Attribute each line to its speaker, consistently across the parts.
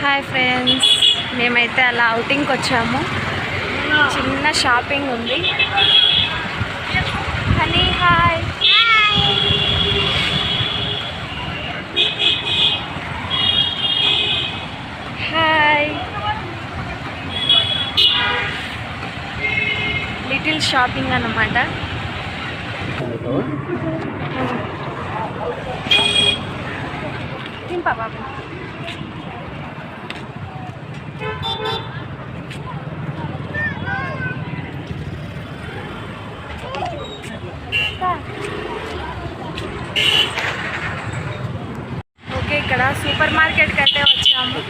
Speaker 1: Hi friends మేమైతే అలా అవుటింగ్కి వచ్చాము. చిన్న షాపింగ్ ఉంది. Honey hi. Hi. Little shopping అన్నమాట. తింపా బాబు. ఇక్కడ సూపర్ మార్కెట్కి అయితే వచ్చాము.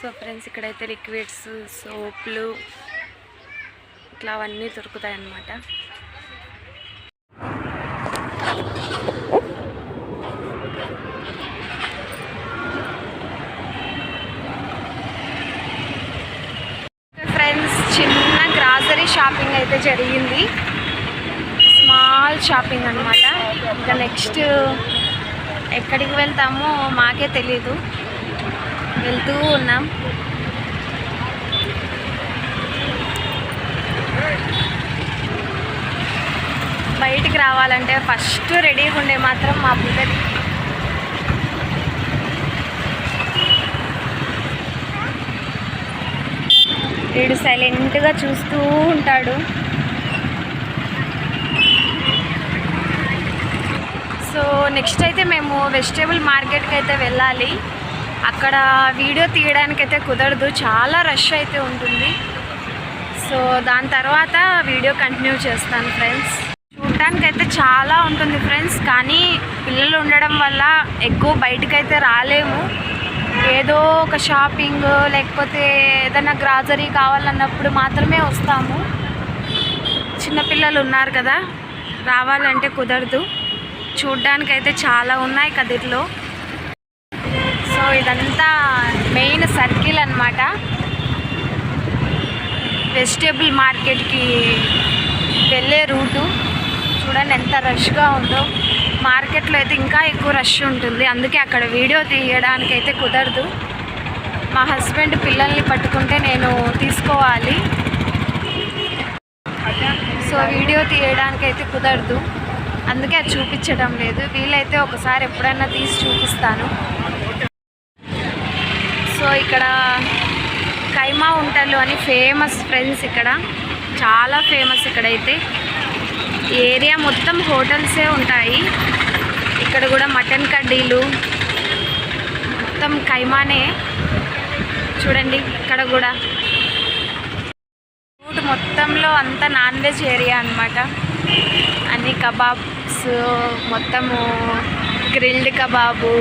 Speaker 1: సో ఫ్రెండ్స్ ఇక్కడైతే లిక్విడ్స్ సోప్లు ఇట్లా అవన్నీ దొరుకుతాయి అన్నమాట ఫ్రెండ్స్ చిన్న గ్రాసరీ షాపింగ్ అయితే జరిగింది. స్మాల్ షాపింగ్ అనమాట ఇంకా నెక్స్ట్ ఎక్కడికి వెళ్తామో మాకే తెలీదు. వెళ్తూ ఉన్నాం. బయటికి రావాలంటే ఫస్ట్ రెడీగా ఉండే మాత్రం మా పిల్లలు వీడు సైలెంట్గా చూస్తూ ఉంటాడు. సో నెక్స్ట్ అయితే మేము వెజిటేబుల్ మార్కెట్కి అయితే వెళ్ళాలి. అక్కడ వీడియో తీయడానికైతే కుదరదు. చాలా రష్ అయితే ఉంటుంది. సో దాని తర్వాత వీడియో కంటిన్యూ చేస్తాను ఫ్రెండ్స్. చూడటానికి అయితే చాలా ఉంటుంది ఫ్రెండ్స్. కానీ పిల్లలు ఉండడం వల్ల ఎక్కువ బయటకైతే రాలేము. ఏదో ఒక షాపింగ్ లేకపోతే ఏదైనా గ్రాజరీ కావాలన్నప్పుడు మాత్రమే వస్తాము. చిన్నపిల్లలు ఉన్నారు కదా రావాలంటే కుదరదు. చూడ్డానికైతే చాలా ఉన్నాయి కదిర్లో. సో ఇదంతా మెయిన్ సర్కిల్ అన్నమాట. వెజిటేబుల్ మార్కెట్కి వెళ్ళే రూటు. చూడండి ఎంత రష్గా ఉందో. మార్కెట్లో అయితే ఇంకా ఎక్కువ రష్ ఉంటుంది. అందుకే అక్కడ వీడియో తీయడానికి అయితే కుదరదు. మా హస్బెండ్ పిల్లల్ని పట్టుకుంటే నేను తీసుకోవాలి. సో వీడియో తీయడానికి అయితే కుదరదు. అందుకే అది చూపించడం లేదు. వీలైతే ఒకసారి ఎప్పుడైనా తీసి చూపిస్తాను. సో ఇక్కడ కైమా ఉంటలు అని ఫేమస్ ఫ్రెండ్స్ ఇక్కడ. చాలా ఫేమస్ ఇక్కడైతే. ఏరియా మొత్తం హోటల్సే ఉంటాయి. ఇక్కడ కూడా మటన్ కడ్డీలు మొత్తం కైమానే. చూడండి ఇక్కడ కూడా. ఫుడ్ మొత్తంలో అంతా నాన్ వెజ్ ఏరియా అన్నమాట. అన్ని కబాబ్స్ మొత్తము గ్రిల్డ్ కబాబు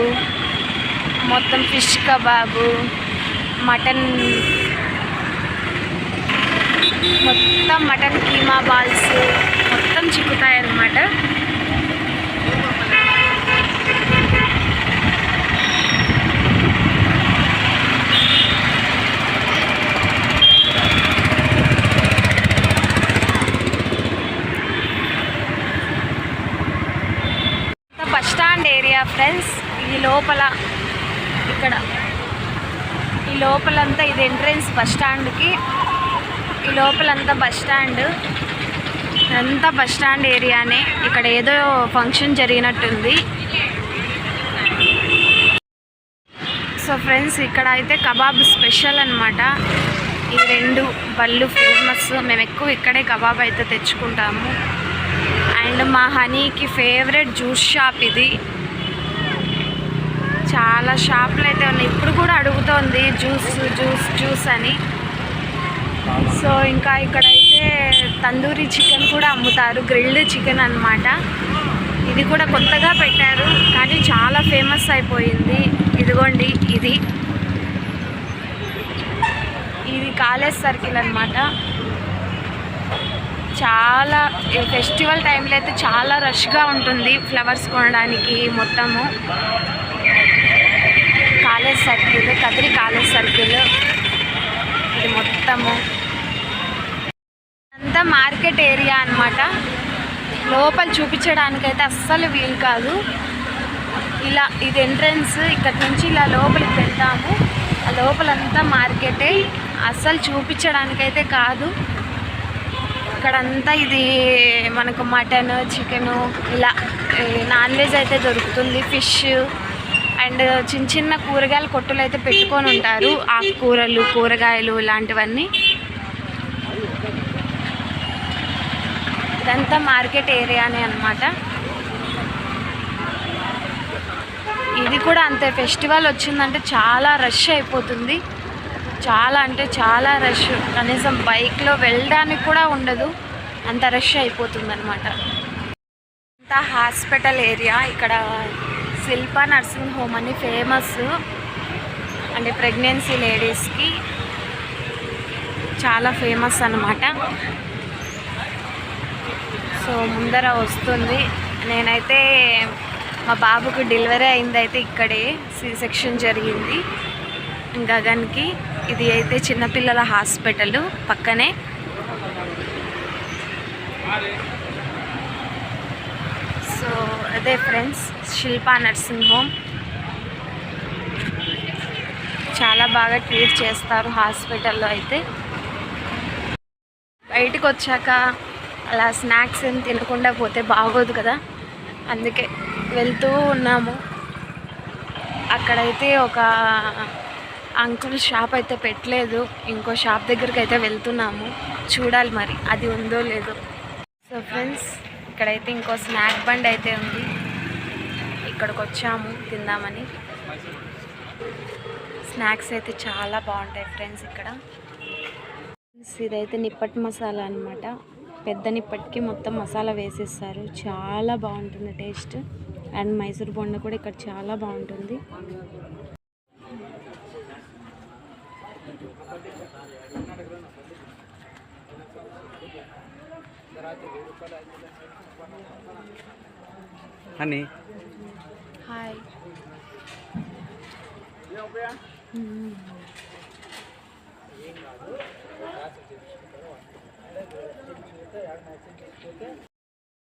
Speaker 1: మొత్తం ఫిష్ కబాబు మటన్ మొత్తం మటన్ కీమా బాల్స్. మొత్తం చిక్కుతాయి అన్నమాట బస్ స్టాండ్ ఏరియా ఫ్రెండ్స్. ఇది లోపల ఇక్కడ. ఈ లోపలంతా ఇది ఎంట్రెన్స్ బస్ స్టాండ్కి. ఈ లోపలంతా బస్ స్టాండ్. అంతా బస్ స్టాండ్ ఏరియానే. ఇక్కడ ఏదో ఫంక్షన్ జరిగినట్టుంది. సో ఫ్రెండ్స్ ఇక్కడ అయితే కబాబ్ స్పెషల్ అన్నమాట. ఈ రెండు బళ్ళు ఫేమస్. మేము ఎక్కువ ఇక్కడే కబాబ్ అయితే తెచ్చుకుంటాము. అండ్ మా హనీకి ఫేవరెట్ జ్యూస్ షాప్ ఇది. చాలా షాపులు అయితే ఉన్నాయి. ఇప్పుడు కూడా అడుగుతోంది జ్యూస్ జ్యూస్ జ్యూస్ అని. సో ఇంకా ఇక్కడైతే తందూరి చికెన్ కూడా అమ్ముతారు గ్రిల్డ్ చికెన్ అన్నమాట. ఇది కూడా కొత్తగా పెట్టారు కానీ చాలా ఫేమస్ అయిపోయింది. ఇదిగోండి ఇది. ఇది కాలేజ్ సర్కిల్ అన్నమాట. చాలా ఫెస్టివల్ టైంలో అయితే చాలా రష్గా ఉంటుంది ఫ్లవర్స్ కొనడానికి మొత్తము. College circle Kadiri college circle. అంతా మార్కెట్ ఏరియా అన్నమాట. లోపల చూపించడానికైతే అస్సలు వీలు కాదు. ఇలా ఇది ఎంట్రన్స్ ఇక్కడ నుంచి ఇలా లోపలికి వెళ్తాము. ఆ లోపలంతా మార్కెటే. అస్సలు చూపించడానికైతే కాదు. ఇక్కడంతా ఇది మనకు మటన్ చికెను ఇలా నాన్ వెజ్ అయితే దొరుకుతుంది. ఫిష్ అండ్ చిన్న చిన్న కూరగాయల కొట్టులు అయితే పెట్టుకొని ఉంటారు. ఆకుకూరలు కూరగాయలు ఇలాంటివన్నీ. ఇదంతా మార్కెట్ ఏరియానే అనమాట ఇది కూడా అంతే ఫెస్టివల్ వచ్చిందంటే చాలా రష్ అయిపోతుంది. చాలా అంటే చాలా రష్ కనీసం బైక్లో వెళ్ళడానికి కూడా ఉండదు. అంత రష్ అయిపోతుంది అనమాట అంతా హాస్పిటల్ ఏరియా ఇక్కడ శిల్ప నర్సింగ్ హోమ్ అని ఫేమస్. అంటే ప్రెగ్నెన్సీ లేడీస్కి చాలా ఫేమస్ అనమాట సో ముందర వస్తుంది. నేనైతే మా బాబుకు డెలివరీ అయింది అయితే ఇక్కడే సి సెక్షన్ జరిగింది. గగన్కి ఇది అయితే చిన్నపిల్లల హాస్పిటల్ పక్కనే. సో అదే ఫ్రెండ్స్ శిల్పా నర్సింగ్ హోమ్. చాలా బాగా ట్రీట్ చేస్తారు హాస్పిటల్లో అయితే. బయటకు వచ్చాక అలా స్నాక్స్ ఏం తినకుండా పోతే బాగోదు కదా. అందుకే వెళ్తూ ఉన్నాము. అక్కడైతే ఒక అంకుల్ షాప్ అయితే పెట్టలేదు. ఇంకో షాప్ దగ్గరికి అయితే వెళ్తున్నాము. చూడాలి మరి అది ఉందో లేదో. సో ఫ్రెండ్స్ ఇక్కడైతే ఇంకో స్నాక్ బండ్ అయితే ఉంది. ఇక్కడికి వచ్చాము తిందామని. స్నాక్స్ అయితే చాలా బాగుంటాయి ఫ్రెండ్స్ ఇక్కడ. ఇదైతే నిప్పటి మసాలా అన్నమాట. పెద్ద నిప్పటికి మొత్తం మసాలా వేసేస్తారు. చాలా బాగుంటుంది టేస్ట్. అండ్ మైసూర్ బొండ కూడా ఇక్కడ చాలా బాగుంటుంది.
Speaker 2: హనీ.
Speaker 1: హాయ్. 对，阳台这边 hà.